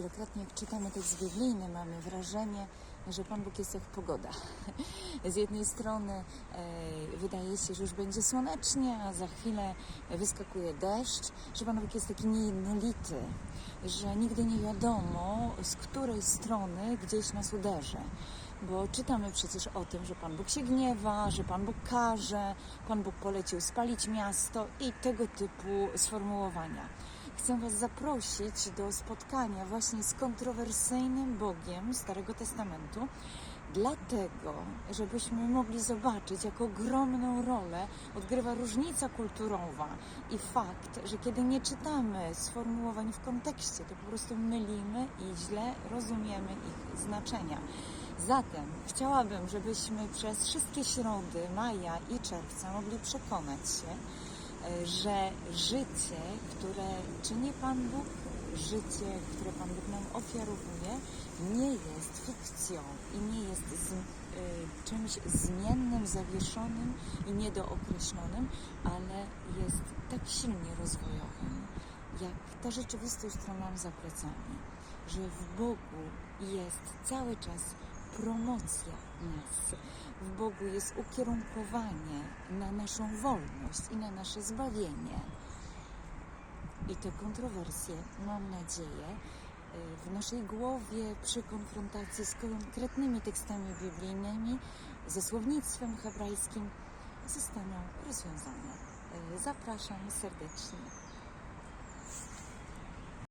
Wielokrotnie jak czytamy tekst biblijny, mamy wrażenie, że Pan Bóg jest jak pogoda. Z jednej strony e, wydaje się, że już będzie słonecznie, a za chwilę wyskakuje deszcz, że Pan Bóg jest taki niejednolity, że nigdy nie wiadomo, z której strony gdzieś nas uderzy. Bo czytamy przecież o tym, że Pan Bóg się gniewa, że Pan Bóg karze, Pan Bóg polecił spalić miasto i tego typu sformułowania. Chcę Was zaprosić do spotkania właśnie z kontrowersyjnym Bogiem Starego Testamentu, dlatego, żebyśmy mogli zobaczyć, jak ogromną rolę odgrywa różnica kulturowa i fakt, że kiedy nie czytamy sformułowań w kontekście, to po prostu mylimy i źle rozumiemy ich znaczenia. Zatem chciałabym, żebyśmy przez wszystkie środy maja i czerwca mogli przekonać się, że życie, które czyni Pan Bóg, życie, które Pan Bóg nam ofiarowuje, nie jest fikcją i nie jest z, y, czymś zmiennym, zawieszonym i niedookreślonym, ale jest tak silnie rozwojowym, jak ta rzeczywistość, którą mam za plecami, że w Bogu jest cały czas promocja nas. W Bogu jest ukierunkowanie na naszą wolność i na nasze zbawienie. I te kontrowersje, mam nadzieję, y, w naszej głowie przy konfrontacji z konkretnymi tekstami biblijnymi, ze słownictwem hebrajskim zostaną rozwiązane. Y, Zapraszam serdecznie.